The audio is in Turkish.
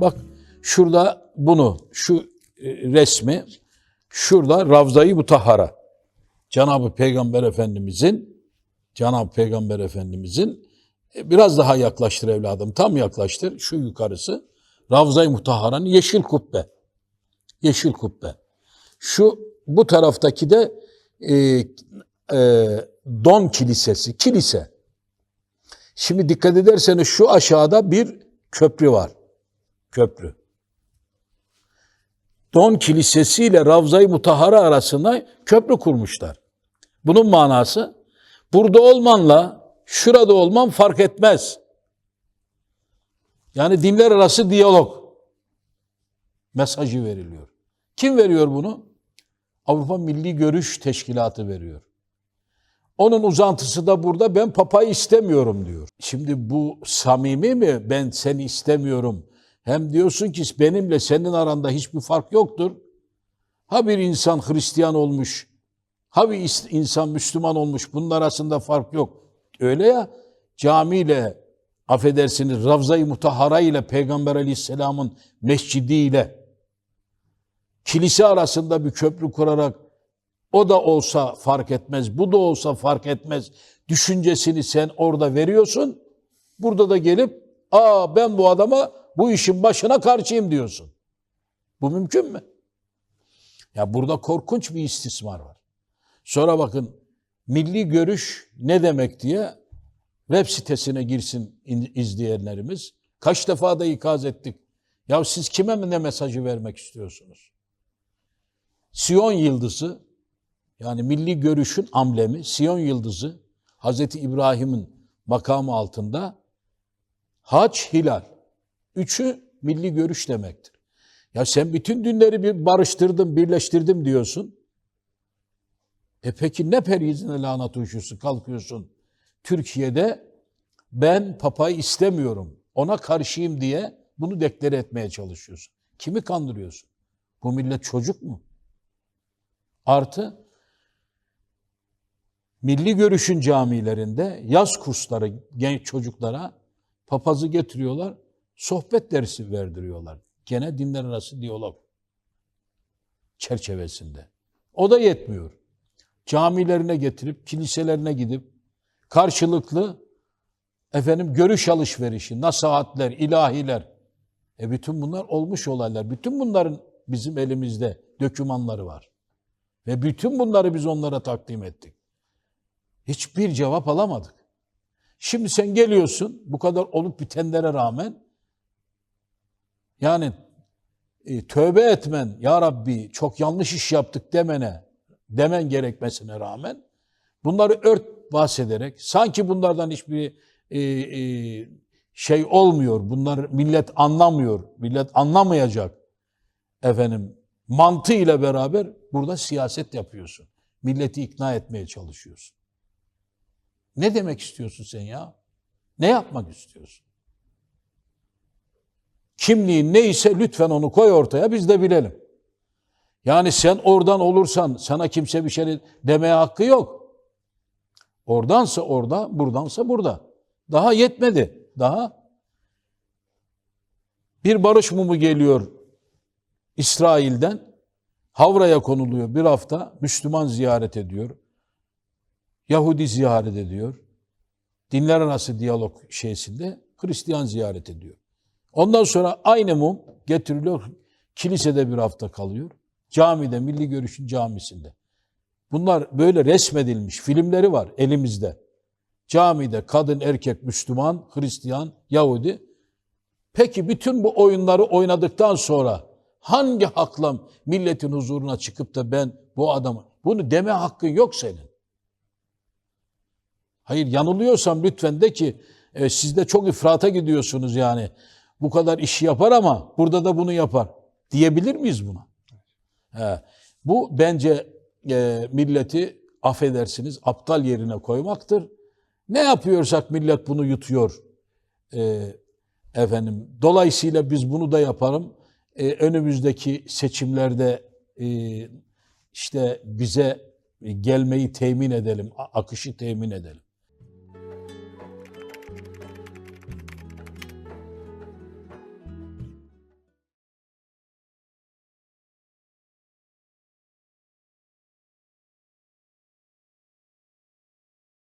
Bak şurada bunu, şu e, resmi, şurada Ravza-i Mutahhara. Cenab-ı Peygamber Efendimizin, Cenab-ı Peygamber Efendimizin e, biraz daha yaklaştır evladım, tam yaklaştır. Şu yukarısı Ravza-i Mutahhara'nın yeşil kubbe. Yeşil kubbe. Şu bu taraftaki de e, e, Don Kilisesi, kilise. Şimdi dikkat ederseniz şu aşağıda bir köprü var. Köprü. Don Kilisesi ile Ravza-i Mutahhara arasında köprü kurmuşlar. Bunun manası burada olmanla şurada olman fark etmez. Yani dinler arası diyalog mesajı veriliyor. Kim veriyor bunu? Avrupa Milli Görüş Teşkilatı veriyor. Onun uzantısı da burada ben papayı istemiyorum diyor. Şimdi bu samimi mi? Ben seni istemiyorum. Hem diyorsun ki benimle senin aranda hiçbir fark yoktur. Ha bir insan Hristiyan olmuş, ha bir insan Müslüman olmuş. Bunun arasında fark yok. Öyle ya camiyle affedersiniz Ravza-i Mutahhara ile Peygamber Aleyhisselam'ın mescidiyle kilise arasında bir köprü kurarak o da olsa fark etmez, bu da olsa fark etmez düşüncesini sen orada veriyorsun. Burada da gelip aa ben bu adama bu işin başına karşıyım diyorsun. Bu mümkün mü? Ya burada korkunç bir istismar var. Sonra bakın milli görüş ne demek diye web sitesine girsin in- izleyenlerimiz. Kaç defa da ikaz ettik. Ya siz kime mi ne mesajı vermek istiyorsunuz? Siyon yıldızı yani milli görüşün amblemi Siyon yıldızı Hazreti İbrahim'in makamı altında haç hilal. Üçü milli görüş demektir. Ya sen bütün dinleri bir barıştırdım, birleştirdim diyorsun. E peki ne perhizine lanet uçuyorsun, kalkıyorsun. Türkiye'de ben papayı istemiyorum, ona karşıyım diye bunu deklare etmeye çalışıyorsun. Kimi kandırıyorsun? Bu millet çocuk mu? Artı milli görüşün camilerinde yaz kursları genç çocuklara papazı getiriyorlar, sohbet dersi verdiriyorlar. Gene dinler arası diyalog çerçevesinde. O da yetmiyor. Camilerine getirip, kiliselerine gidip karşılıklı efendim görüş alışverişi, nasihatler, ilahiler. E bütün bunlar olmuş olaylar. Bütün bunların bizim elimizde dokümanları var. Ve bütün bunları biz onlara takdim ettik. Hiçbir cevap alamadık. Şimdi sen geliyorsun bu kadar olup bitenlere rağmen yani e, tövbe etmen ya Rabbi çok yanlış iş yaptık demene demen gerekmesine rağmen bunları ört bahsederek sanki bunlardan hiçbir e, e, şey olmuyor. Bunlar millet anlamıyor. Millet anlamayacak. Efendim mantığıyla beraber burada siyaset yapıyorsun. Milleti ikna etmeye çalışıyorsun. Ne demek istiyorsun sen ya? Ne yapmak istiyorsun? Kimliğin neyse lütfen onu koy ortaya biz de bilelim. Yani sen oradan olursan sana kimse bir şey demeye hakkı yok. Oradansa orada, buradansa burada. Daha yetmedi. Daha bir barış mumu geliyor İsrail'den. Havra'ya konuluyor bir hafta. Müslüman ziyaret ediyor. Yahudi ziyaret ediyor. Dinler arası diyalog şeysinde Hristiyan ziyaret ediyor. Ondan sonra aynı mum getiriliyor. Kilisede bir hafta kalıyor. Camide, Milli Görüş'ün camisinde. Bunlar böyle resmedilmiş filmleri var elimizde. Camide kadın, erkek, Müslüman, Hristiyan, Yahudi. Peki bütün bu oyunları oynadıktan sonra hangi hakla milletin huzuruna çıkıp da ben bu adamı, bunu deme hakkın yok senin. Hayır yanılıyorsam lütfen de ki e, siz de çok ifrata gidiyorsunuz yani. Bu kadar işi yapar ama burada da bunu yapar. Diyebilir miyiz buna? He. Bu bence e, milleti affedersiniz aptal yerine koymaktır. Ne yapıyorsak millet bunu yutuyor. E, efendim dolayısıyla biz bunu da yapalım. E, önümüzdeki seçimlerde e, işte bize gelmeyi temin edelim, akışı temin edelim.